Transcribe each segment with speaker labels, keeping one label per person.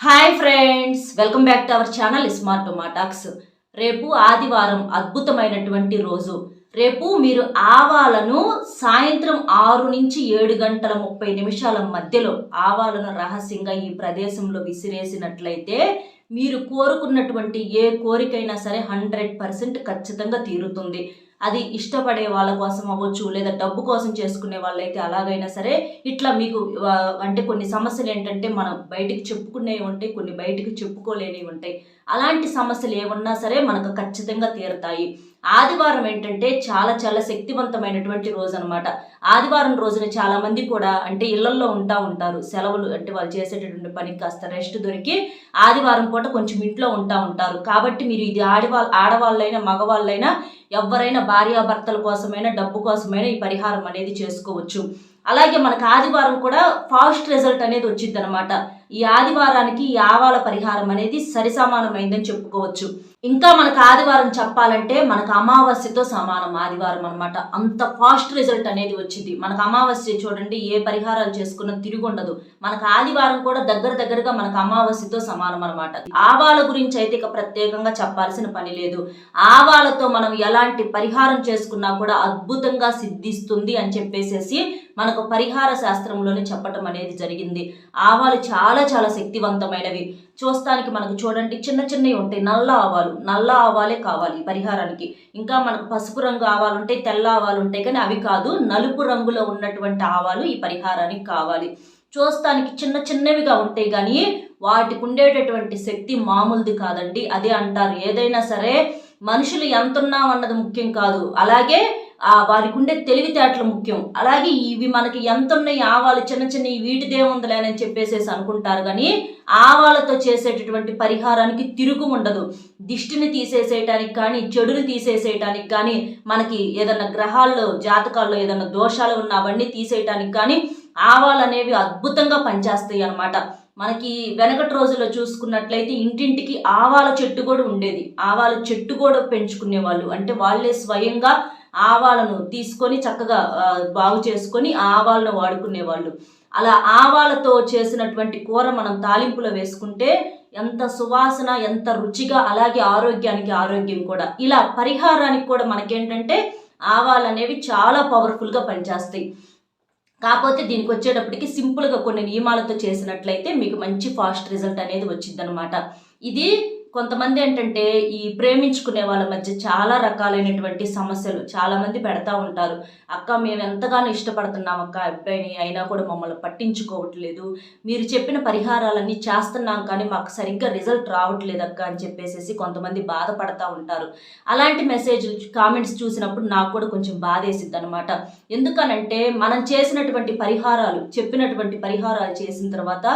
Speaker 1: Hi friends welcome back to our channel smart టొమాటాక్స్ రేపు ఆదివారం అద్భుతమైనటువంటి రోజు. రేపు మీరు ఆవాలను సాయంత్రం ఆరు నుంచి ఏడు గంటల ముప్పై నిమిషాల మధ్యలో ఆవాలను రహస్యంగా ఈ ప్రదేశంలో విసిరేసినట్లయితే మీరు కోరుకున్నటువంటి ఏ కోరికైనా సరే హండ్రెడ్ పర్సెంట్ ఖచ్చితంగా తీరుతుంది. అది ఇష్టపడే వాళ్ళ కోసం అవ్వచ్చు లేదా డబ్బు కోసం చేసుకునే వాళ్ళైతే అలాగైనా సరే ఇట్లా మీకు అంటే కొన్ని సమస్యలు ఏంటంటే మనం బయటికి చెప్పుకునేవి ఉంటాయి కొన్ని బయటికి చెప్పుకోలేనివి ఉంటాయి. అలాంటి సమస్యలు ఏమన్నా సరే మనకు ఖచ్చితంగా తీరుతాయి. ఆదివారం ఏంటంటే చాలా చాలా శక్తివంతమైనటువంటి రోజు అనమాట ఆదివారం రోజున చాలా మంది కూడా అంటే ఇళ్ళలో ఉంటా ఉంటారు. సెలవులు అంటే వాళ్ళు చేసేటటువంటి పనికి కాస్త రెస్ట్ దొరికి ఆదివారం పూట కొంచెం ఇంట్లో ఉంటా ఉంటారు. కాబట్టి మీరు ఇది ఆడివా ఆడవాళ్ళైనా మగవాళ్ళైనా ఎవరైనా భార్యాభర్తల కోసమైనా డబ్బు కోసమైనా ఈ పరిహారం అనేది చేసుకోవచ్చు. అలాగే మనకు ఆదివారం కూడా ఫాస్ట్ రిజల్ట్ అనేది వచ్చింది అనమాట ఈ ఆదివారానికి ఈ ఆవాల పరిహారం అనేది సరిసమానమైందని చెప్పుకోవచ్చు. ఇంకా మనకు ఆదివారం చెప్పాలంటే మనకు అమావాస్యతో సమానం ఆదివారం అనమాట అంత ఫాస్ట్ రిజల్ట్ అనేది వచ్చింది. మనకు అమావాస్య చూడండి ఏ పరిహారాలు చేసుకున్నా తిరిగి ఉండదు మనకు ఆదివారం కూడా దగ్గర దగ్గరగా మనకు అమావాస్యతో సమానం అనమాట ఆవాల గురించి అయితే ఇక ప్రత్యేకంగా చెప్పాల్సిన పని లేదు. ఆవాలతో మనం ఎలాంటి పరిహారం చేసుకున్నా కూడా అద్భుతంగా సిద్ధిస్తుంది అని చెప్పేసేసి మనకు పరిహార శాస్త్రంలోనే చెప్పటం అనేది జరిగింది. ఆవాలు చాలా చాలా శక్తివంతమైనవి. చూస్తానికి మనకు చూడండి చిన్న చిన్నవి ఉంటాయి. నల్ల ఆవాలు. నల్ల ఆవాలే కావాలి పరిహారానికి. ఇంకా మనకు పసుపు రంగు ఆవాలు ఉంటాయి తెల్ల ఆవాలు ఉంటాయి. కానీ అవి కాదు నలుపు రంగులో ఉన్నటువంటి ఆవాలు ఈ పరిహారానికి కావాలి. చూస్తానికి చిన్న చిన్నవిగా ఉంటాయి కానీ వాటికి ఉండేటటువంటి శక్తి మామూలుది కాదండి. అదే అంటారు. ఏదైనా సరే మనుషులు ఎంత అన్నది ముఖ్యం కాదు. అలాగే వారికి ఉండే తెలివితేటలు ముఖ్యం. అలాగే ఇవి మనకి ఎంత ఉన్నాయి ఆవాలు చిన్న చిన్న వీటిదే ఉందిలేనని చెప్పేసేసి అనుకుంటారు. కానీ ఆవాలతో చేసేటటువంటి పరిహారానికి తిరుగు ఉండదు. దిష్టిని తీసేసేయటానికి కానీ చెడుని తీసేసేయటానికి కానీ మనకి ఏదైనా గ్రహాల్లో జాతకాల్లో ఏదైనా దోషాలు ఉన్న అవన్నీ తీసేయటానికి కానీ ఆవాలు అనేవి అద్భుతంగా పనిచేస్తాయి అన్నమాట. మనకి వెనకటి రోజుల్లో చూసుకున్నట్లయితే ఇంటింటికి ఆవాల చెట్టు కూడా ఉండేది. ఆవాల చెట్టు కూడా పెంచుకునేవాళ్ళు. అంటే వాళ్ళే స్వయంగా ఆవాలను తీసుకొని చక్కగా బాగు చేసుకొని ఆవాలను వాడుకునేవాళ్ళు అలా ఆవాలతో చేసినటువంటి కూర మనం తాలింపులో వేసుకుంటే ఎంత సువాసన ఎంత రుచిగా అలాగే ఆరోగ్యానికి ఆరోగ్యం కూడా. ఇలా పరిహారానికి కూడా మనకేంటంటే ఆవాలు అనేవి చాలా పవర్ఫుల్గా పనిచేస్తాయి. కాకపోతే దీనికి వచ్చేటప్పటికి సింపుల్గా కొన్ని నియమాలతో చేసినట్లయితే మీకు మంచి ఫాస్ట్ రిజల్ట్ అనేది వచ్చిందనమాట ఇది కొంతమంది ఏంటంటే ఈ ప్రేమించుకునే వాళ్ళ మధ్య చాలా రకాలైనటువంటి సమస్యలు చాలామంది పెడతా ఉంటారు. అక్క మేము ఎంతగానో ఇష్టపడుతున్నాం అక్క అబ్బాయిని అయినా కూడా మమ్మల్ని పట్టించుకోవట్లేదు. మీరు చెప్పిన పరిహారాలన్నీ చేస్తున్నాం కానీ మాకు సరిగ్గా రిజల్ట్ రావట్లేదు అక్క అని చెప్పేసి కొంతమంది బాధపడతా ఉంటారు. అలాంటి మెసేజ్లు కామెంట్స్ చూసినప్పుడు నాకు కూడా కొంచెం బాధేసిద్ది అనమాట ఎందుకనంటే మనం చేసినటువంటి పరిహారాలు చెప్పినటువంటి పరిహారాలు చేసిన తర్వాత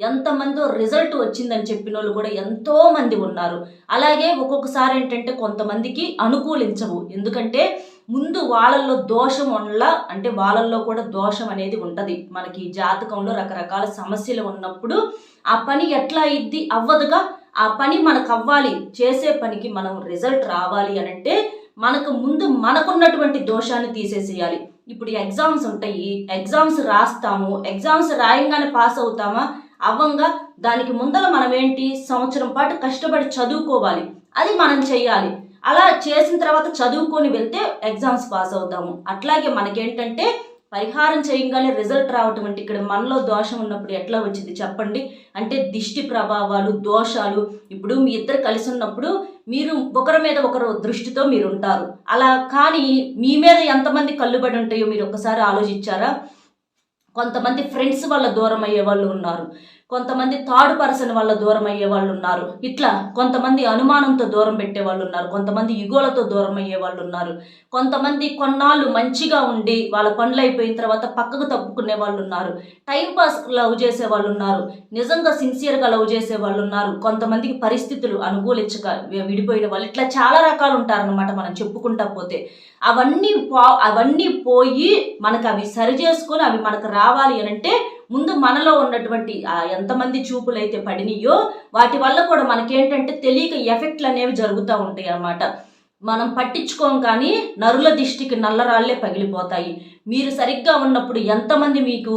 Speaker 1: ఎంతమందో రిజల్ట్ వచ్చిందని చెప్పిన వాళ్ళు కూడా ఎంతో మంది ఉన్నారు. అలాగే ఒక్కొక్కసారి ఏంటంటే కొంతమందికి అనుకూలించవు. ఎందుకంటే ముందు వాళ్ళల్లో దోషం వల్ల అంటే వాళ్ళల్లో కూడా దోషం అనేది ఉంటుంది. మనకి జాతకంలో రకరకాల సమస్యలు ఉన్నప్పుడు ఆ పని ఎట్లా ఇద్ది అవ్వదుగా? ఆ పని మనకు అవ్వాలి చేసే పనికి మనం రిజల్ట్ రావాలి అని అంటే మనకు ముందు మనకున్నటువంటి దోషాన్ని తీసేసేయాలి. ఇప్పుడు ఎగ్జామ్స్ ఉంటాయి. ఎగ్జామ్స్ రాస్తాము. Exams రాయంగానే pass అవుతామా? అవ్వంగా దానికి ముందర మనం ఏంటి సంవత్సరం పాటు కష్టపడి చదువుకోవాలి. అది మనం చెయ్యాలి. అలా చేసిన తర్వాత చదువుకొని వెళ్తే ఎగ్జామ్స్ పాస్ అవుతాము. అట్లాగే మనకేంటంటే పరిహారం చేయగానే రిజల్ట్ రావటం అంటే ఇక్కడ మనలో దోషం ఉన్నప్పుడు ఎట్లా వచ్చింది చెప్పండి? అంటే దిష్టి ప్రభావాలు దోషాలు ఇప్పుడు మీ ఇద్దరు కలిసి ఉన్నప్పుడు మీరు ఒకరి మీద ఒకరు దృష్టితో మీరు ఉంటారు. అలా కానీ మీ మీద ఎంతమంది కళ్ళుబడి ఉంటాయో మీరు ఒకసారి ఆలోచించారా? కొంతమంది ఫ్రెండ్స్ వల్ల దూరం అయ్యే వాళ్ళు ఉన్నారు. కొంతమంది థర్డ్ పర్సన్ వల్ల దూరం అయ్యే వాళ్ళు ఉన్నారు ఇట్లా కొంతమంది అనుమానంతో దూరం పెట్టే వాళ్ళు ఉన్నారు కొంతమంది ఇగోలతో దూరం అయ్యే వాళ్ళు ఉన్నారు కొంతమంది కొన్నాళ్ళు మంచిగా ఉండి వాళ్ళ పనులు అయిపోయిన తర్వాత పక్కకు తప్పుకునే వాళ్ళు ఉన్నారు టైం పాస్ లవ్ చేసే వాళ్ళు ఉన్నారు నిజంగా సిన్సియర్గా లవ్ చేసే వాళ్ళు ఉన్నారు కొంతమందికి పరిస్థితులు అనుకూలించక విడిపోయిన వాళ్ళు. ఇట్లా చాలా రకాలు ఉంటారనమాట మనం చెప్పుకుంటా పోతే. అవన్నీ పో అవన్నీ పోయి మనకు అవి సరి చేసుకొని అవి మనకు రావాలి అని అంటే ముందు మనలో ఉన్నటువంటి ఎంతమంది చూపులు అయితే పడినాయో వాటి వల్ల కూడా మనకేంటంటే తెలియక ఎఫెక్ట్లు అనేవి జరుగుతూ ఉంటాయి అన్నమాట. మనం పట్టించుకోం కానీ నరుల దిష్టికి నల్లరాళ్ళే పగిలిపోతాయి. మీరు సరిగ్గా ఉన్నప్పుడు ఎంతమంది మీకు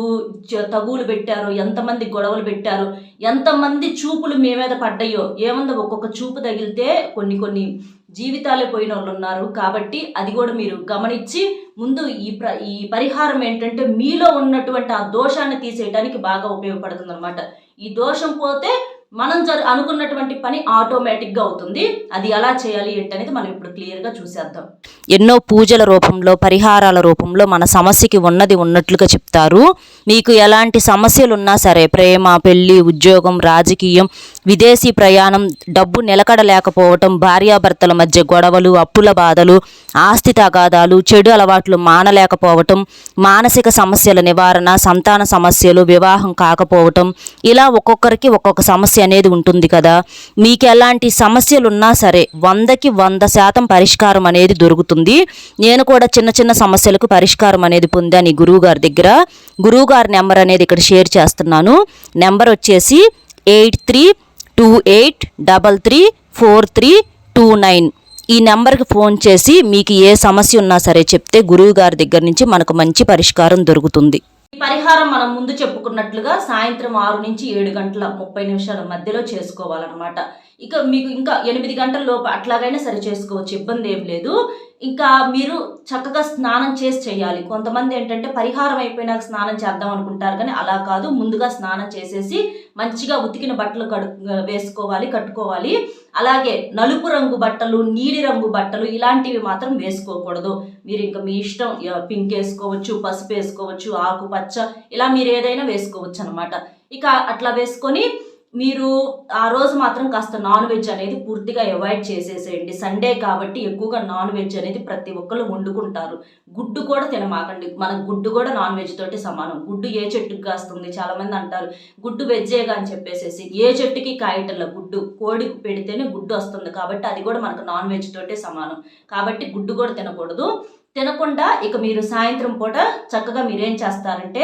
Speaker 1: తగువులు పెట్టారు ఎంతమంది గొడవలు పెట్టారు ఎంతమంది చూపులు మీ మీద పడ్డాయో ఏముందో ఒక్కొక్క చూపు తగిలితే కొన్ని కొన్ని జీవితాలే పోయిన వాళ్ళు ఉన్నారు. కాబట్టి అది కూడా మీరు గమనించి ముందు ఈ ప్ర ఈ పరిహారం ఏంటంటే మీలో ఉన్నటువంటి ఆ దోషాన్ని తీసేయడానికి బాగా ఉపయోగపడుతుంది ఈ దోషం పోతే మనం జరు అనుకున్నటువంటి పని ఆటోమేటిక్గా అవుతుంది. అది ఎలా చేయాలి ఏంటనేది మనం ఇప్పుడు క్లియర్గా చూసేద్దాం.
Speaker 2: ఎన్నో పూజల రూపంలో పరిహారాల రూపంలో మన సమస్యకి ఉన్నది ఉన్నట్లుగా చెప్తారు. మీకు ఎలాంటి సమస్యలు ఉన్నా సరే ప్రేమ పెళ్ళి ఉద్యోగం రాజకీయం విదేశీ ప్రయాణం డబ్బు నిలకడ లేకపోవటం భార్యాభర్తల మధ్య గొడవలు అప్పుల బాధలు ఆస్తి తగాదాలు చెడు అలవాట్లు మానలేకపోవటం మానసిక సమస్యల నివారణ సంతాన సమస్యలు వివాహం కాకపోవటం ఇలా ఒక్కొక్కరికి ఒక్కొక్క సమస్య అనేది ఉంటుంది కదా. మీకు ఎలాంటి సమస్యలు ఉన్నా సరే వందకి వంద శాతం పరిష్కారం అనేది దొరుకుతుంది. నేను కూడా చిన్న చిన్న సమస్యలకు పరిష్కారం అనేది పొందాను ఈ గురువు గారి దగ్గర. గురువు గారి నెంబర్ అనేది ఇక్కడ షేర్ చేస్తున్నాను. నెంబర్ వచ్చేసి eight three two eight double three four three two nine. ఈ నెంబర్కి ఫోన్ చేసి మీకు ఏ సమస్య ఉన్నా సరే చెప్తే గురువు గారి దగ్గర నుంచి మనకు మంచి పరిష్కారం దొరుకుతుంది.
Speaker 1: పరిహారం మనం ముందు చెప్పుకున్నట్లుగా సాయంత్రం ఆరు నుంచి ఏడు గంటల ముప్పై నిమిషాల మధ్యలో చేసుకోవాలన్నమాట. ఇక మీకు ఇంకా ఎనిమిది గంటల లోపు అట్లాగైనా సరి చేసుకోవచ్చు ఇబ్బంది ఏం లేదు. ఇంకా మీరు చక్కగా స్నానం చేసి చేయాలి. కొంతమంది ఏంటంటే పరిహారం అయిపోయినాక స్నానం చేద్దాం అనుకుంటారు కానీ అలా కాదు. ముందుగా స్నానం చేసేసి మంచిగా ఉతికిన బట్టలు కడు వేసుకోవాలి కట్టుకోవాలి. అలాగే నలుపు రంగు బట్టలు నీలి రంగు బట్టలు ఇలాంటివి మాత్రం వేసుకోకూడదు. మీరు ఇంకా మీ ఇష్టం పింక్ వేసుకోవచ్చు పసుపు వేసుకోవచ్చు ఆకుపచ్చ ఇలా మీరు ఏదైనా వేసుకోవచ్చు అనమాట ఇక అట్లా వేసుకొని మీరు ఆ రోజు మాత్రం కాస్త నాన్ వెజ్ అనేది పూర్తిగా అవాయిడ్ చేసేసేయండి. సండే కాబట్టి ఎక్కువగా నాన్ వెజ్ అనేది ప్రతి ఒక్కళ్ళు వండుకుంటారు. గుడ్డు కూడా తినమాకండి. మన గుడ్డు కూడా నాన్ వెజ్ తోటి సమానం. గుడ్డు ఏ చెట్టుకి కాస్తుంది? చాలా మంది అంటారు గుడ్డు వెజ్జేగా అని చెప్పేసేసి. ఏ చెట్టుకి కాయటల్ల గుడ్డు. కోడికి పెడితేనే గుడ్డు వస్తుంది కాబట్టి అది కూడా మనకు నాన్ వెజ్ తోటే సమానం. కాబట్టి గుడ్డు కూడా తినకూడదు. తినకుండా ఇక మీరు సాయంత్రం పూట చక్కగా మీరేం చేస్తారంటే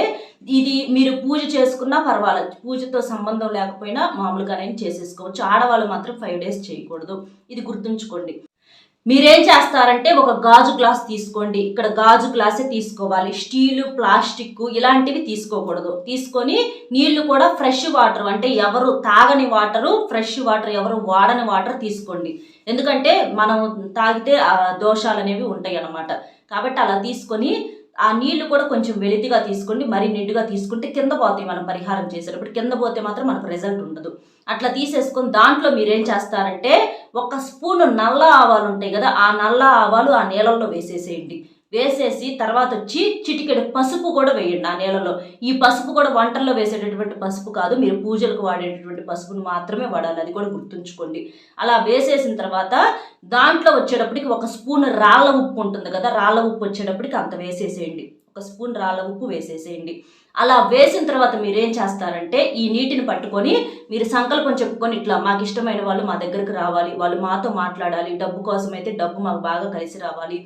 Speaker 1: ఇది మీరు పూజ చేసుకున్నా పర్వాలేదు. పూజతో సంబంధం లేకపోయినా మామూలుగానే చేసేసుకోవచ్చు. ఆడవాళ్ళు మాత్రం ఫైవ్ డేస్ చేయకూడదు. ఇది గుర్తుంచుకోండి. మీరేం చేస్తారంటే ఒక గాజు గ్లాస్ తీసుకోండి. ఇక్కడ గాజు గ్లాసే తీసుకోవాలి. స్టీలు ప్లాస్టిక్ ఇలాంటివి తీసుకోకూడదు. తీసుకొని నీళ్ళు కూడా ఫ్రెష్ వాటర్ అంటే ఎవరు తాగని వాటరు ఫ్రెష్ వాటర్ ఎవరు వాడని వాటర్ తీసుకోండి. ఎందుకంటే మనం తాగితే దోషాలు అనేవి ఉంటాయి అన్నమాట కాబట్టి అలా తీసుకొని ఆ నీళ్ళు కూడా కొంచెం వెలితిగా తీసుకోండి మరీ నిండుగా తీసుకుంటే కింద పోతాయి మనం పరిహారం చేసేటప్పుడు. కింద పోతే మాత్రం మనకు రిజల్ట్ ఉండదు. అట్లా తీసేసుకొని దాంట్లో మీరేం చేస్తారంటే ఒక స్పూన్ నల్ల ఆవాలు ఉంటాయి కదా ఆ నల్ల ఆవాలు ఆ నీళ్ళల్లో వేసేసేయండి. వేసేసి తర్వాత వచ్చి చిటికెడు పసుపు కూడా వేయండి ఆ నీళ్ళలో ఈ పసుపు కూడా వంటల్లో వేసేటటువంటి పసుపు కాదు మీరు పూజలకు వాడేటటువంటి పసుపును మాత్రమే వాడాలి అది కూడా గుర్తుంచుకోండి. అలా వేసేసిన తర్వాత దాంట్లో వచ్చేటప్పటికి ఒక స్పూన్ రాళ్ళ ఉప్పు ఉంటుంది కదా రాళ్ళ ఉప్పు వచ్చేటప్పటికి అంత వేసేసేయండి. ఒక స్పూన్ రాళ్ళ ఉప్పు వేసేసేయండి. అలా వేసిన తర్వాత మీరేం చేస్తారంటే ఈ నీటిని పట్టుకొని మీరు సంకల్పం చెప్పుకొని ఇట్లా మాకు ఇష్టమైన వాళ్ళు మా దగ్గరకు రావాలి వాళ్ళు మాతో మాట్లాడాలి డబ్బు కోసం అయితే డబ్బు మాకు బాగా కలిసి రావాలి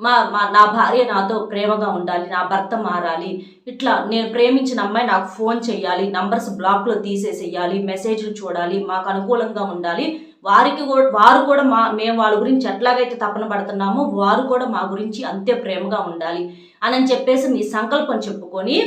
Speaker 1: మా మా నా భార్య నాతో ప్రేమగా ఉండాలి నా భర్త మారాలి. ఇట్లా నేను ప్రేమించిన అమ్మాయి నాకు ఫోన్ చేయాలి నంబర్స్ బ్లాక్లో తీసేసేయాలి మెసేజ్లు చూడాలి మాకు అనుకూలంగా ఉండాలి. వారికి కూడా వారు కూడా మా మేము వాళ్ళ గురించి ఎట్లాగైతే తపన పడుతున్నామో వారు కూడా మా గురించి అంతే ప్రేమగా ఉండాలి అని చెప్పేసి మీ సంకల్పం చెప్పుకొని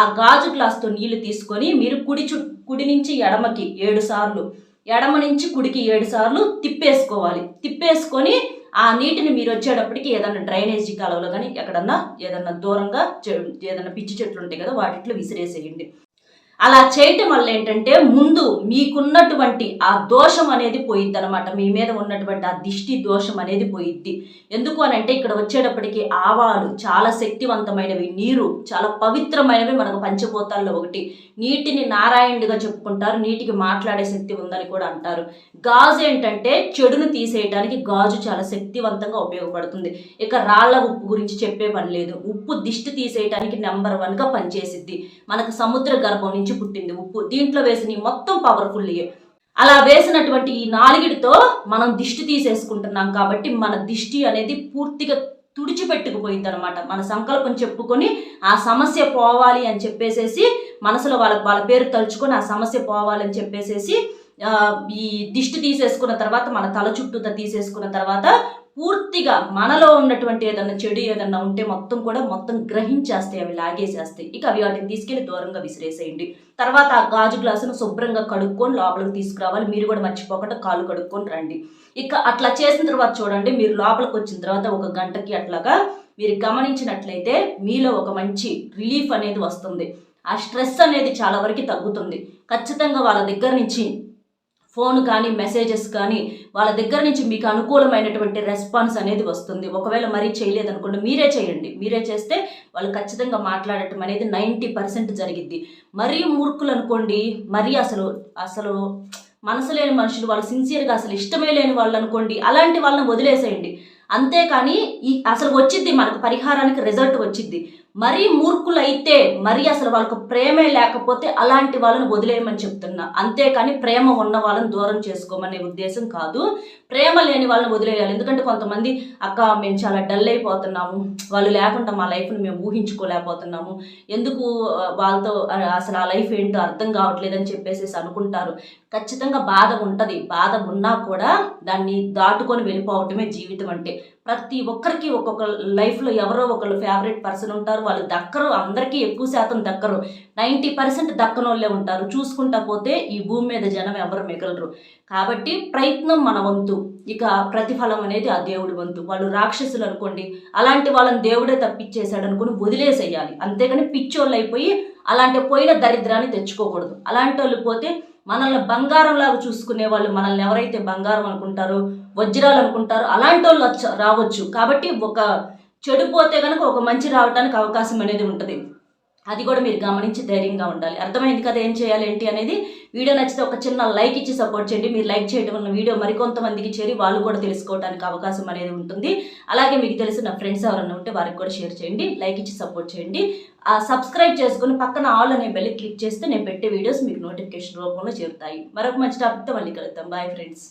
Speaker 1: ఆ గాజు గ్లాస్తో నీళ్ళు తీసుకొని మీరు కుడి చు కుడి నుంచి ఎడమకి ఏడు సార్లు ఎడమ నుంచి కుడికి ఏడు సార్లు తిప్పేసుకోవాలి. తిప్పేసుకొని ఆ నీటిని మీరు వచ్చేటప్పటికి ఏదైనా డ్రైనేజీ కాలువలో కానీ ఎక్కడన్నా ఏదన్నా దూరంగా చె- ఏదైనా పిచ్చి చెట్లు ఉంటాయి కదా వాటిట్లో విసిరేసేయండి. అలా చేయటం వల్ల ఏంటంటే ముందు మీకున్నటువంటి ఆ దోషం అనేది పోయిద్ది అనమాట మీ మీద ఉన్నటువంటి ఆ దిష్టి దోషం అనేది పోయిద్ది. ఎందుకు అని అంటే ఇక్కడ వచ్చేటప్పటికి ఆవాలు చాలా శక్తివంతమైనవి నీరు చాలా పవిత్రమైనవి మనకు పంచభూతాల్లో ఒకటి. నీటిని నారాయణుడిగా చెప్పుకుంటారు నీటికి మాట్లాడే శక్తి ఉందని కూడా అంటారు. గాజు ఏంటంటే చెడును తీసేయడానికి గాజు చాలా శక్తివంతంగా ఉపయోగపడుతుంది. ఇక రాళ్ళ ఉప్పు గురించి చెప్పే పని లేదు. ఉప్పు దిష్టి తీసేయడానికి నెంబర్ వన్గా పనిచేసిద్ది. మనకు సముద్ర గర్భం నుంచి పుట్టింది ఉప్పు దీంట్లో వేసిన మొత్తం పవర్ఫుల్ అలా వేసినటువంటి ఈ నాలుగిటితో మనం దిష్టి తీసేసుకుంటున్నాం కాబట్టి మన దిష్టి అనేది పూర్తిగా తుడిచిపెట్టుకుపోయింది అనమాట మన సంకల్పం చెప్పుకొని ఆ సమస్య పోవాలి అని చెప్పేసేసి మనసులో వాళ్ళ వాళ్ళ పేరు తలుచుకొని ఆ సమస్య పోవాలని చెప్పేసేసి ఈ దిష్టి తీసేసుకున్న తర్వాత మన తల చుట్టూత తీసేసుకున్న తర్వాత పూర్తిగా మనలో ఉన్నటువంటి ఏదన్నా చెడు ఏదన్నా ఉంటే మొత్తం కూడా మొత్తం గ్రహించేస్తాయి అవి లాగేసేస్తాయి. ఇక అవి వాటిని తీసుకెళ్ళి దూరంగా విసిరేసేయండి. తర్వాత ఆ గాజు గ్లాసును శుభ్రంగా కడుక్కొని లోపలికి తీసుకురావాలి. మీరు కూడా మర్చిపోకుండా కాలు కడుక్కొని రండి. ఇక అట్లా చేసిన తర్వాత చూడండి మీరు లోపలికి వచ్చిన తర్వాత ఒక గంటకి అట్లాగా మీరు గమనించినట్లయితే మీలో ఒక మంచి రిలీఫ్ అనేది వస్తుంది. ఆ స్ట్రెస్ అనేది చాలా వరకు తగ్గుతుంది. ఖచ్చితంగా వాళ్ళ దగ్గర నుంచి ఫోన్ కానీ మెసేజెస్ కానీ వాళ్ళ దగ్గర నుంచి మీకు అనుకూలమైనటువంటి రెస్పాన్స్ అనేది వస్తుంది. ఒకవేళ మరీ చేయలేదనుకోండి మీరే చేయండి. మీరే చేస్తే వాళ్ళు ఖచ్చితంగా మాట్లాడటం అనేది నైంటీ పర్సెంట్ జరిగిద్ది. మరీ మూర్ఖులు అనుకోండి మరీ అసలు అసలు మనసు లేని మనుషులు వాళ్ళు సిన్సియర్గా అసలు ఇష్టమే లేని వాళ్ళు అనుకోండి అలాంటి వాళ్ళని వదిలేసేయండి. అంతేకాని ఈ అసలు వచ్చిద్ది మనకు పరిహారానికి రిజల్ట్ వచ్చిద్ది. మరీ మూర్ఖులైతే మరీ అసలు వాళ్ళకు ప్రేమే లేకపోతే అలాంటి వాళ్ళని వదిలేయమని చెప్తున్నా. అంతేకాని ప్రేమ ఉన్న వాళ్ళని దూరం చేసుకోమనే ఉద్దేశం కాదు. ప్రేమ లేని వాళ్ళని వదిలేయాలి. ఎందుకంటే కొంతమంది అక్క మేము చాలా డల్ అయిపోతున్నాము. వాళ్ళు లేకుండా మా లైఫ్ని మేము ఊహించుకోలేకపోతున్నాము. ఎందుకు వాళ్ళతో అసలు ఆ లైఫ్ ఏంటో అర్థం కావట్లేదని చెప్పేసి అనుకుంటారు. ఖచ్చితంగా బాధ ఉంటుంది. బాధ ఉన్నా కూడా దాన్ని దాటుకొని వెళ్ళిపోవటమే జీవితం అంటే. ప్రతి ఒక్కరికి ఒక్కొక్క లైఫ్లో ఎవరో ఒకళ్ళు ఫేవరెట్ పర్సన్ ఉంటారు. వాళ్ళు దక్కరు. అందరికీ ఎక్కువ శాతం దక్కరు. నైంటీ పర్సెంట్ దక్కనోళ్ళే ఉంటారు. చూసుకుంటా పోతే ఈ భూమి మీద జనం ఎవరు మిగలరు. కాబట్టి ప్రయత్నం మన వంతు. ఇక ప్రతిఫలం అనేది ఆ దేవుడి వంతు. వాళ్ళు రాక్షసులు అనుకోండి. అలాంటి వాళ్ళని దేవుడే తప్పించేశాడు అనుకుని వదిలేసేయాలి. అంతేగాని పిచ్చోళ్ళు అయిపోయి అలాంటి పోయిన దరిద్రాన్ని తెచ్చుకోకూడదు. అలాంటి వాళ్ళు పోతే మనల్ని బంగారంలాగా చూసుకునే వాళ్ళు మనల్ని ఎవరైతే బంగారం అనుకుంటారో వజ్రాలు అనుకుంటారో అలాంటి వాళ్ళు వచ్చ- రావచ్చు. కాబట్టి ఒక చెడిపోతే కనుక ఒక మంచి రావడానికి అవకాశం అనేది ఉంటుంది. అది కూడా మీరు గమనించి ధైర్యంగా ఉండాలి. అర్థమైంది కదా ఏం చేయాలి ఏంటి అనేది? వీడియో నచ్చితే ఒక చిన్న లైక్ ఇచ్చి సపోర్ట్ చేయండి. మీరు లైక్ చేయడం వల్ల వీడియో మరికొంతమందికి చేరి వాళ్ళు కూడా తెలుసుకోవడానికి అవకాశం అనేది ఉంటుంది. అలాగే మీకు తెలిసిన ఫ్రెండ్స్ ఎవరైనా ఉంటే వారికి కూడా షేర్ చేయండి. లైక్ ఇచ్చి సపోర్ట్ చేయండి. ఆ సబ్స్క్రైబ్ చేసుకుని పక్కన ఆల్ అనే బెల్ క్లిక్ చేస్తే నేను పెట్టే వీడియోస్ మీకు నోటిఫికేషన్ రూపంలో చేరుతాయి. మరొక మంచి టాపిక్తో మళ్ళీ కలుద్దాం. Bye friends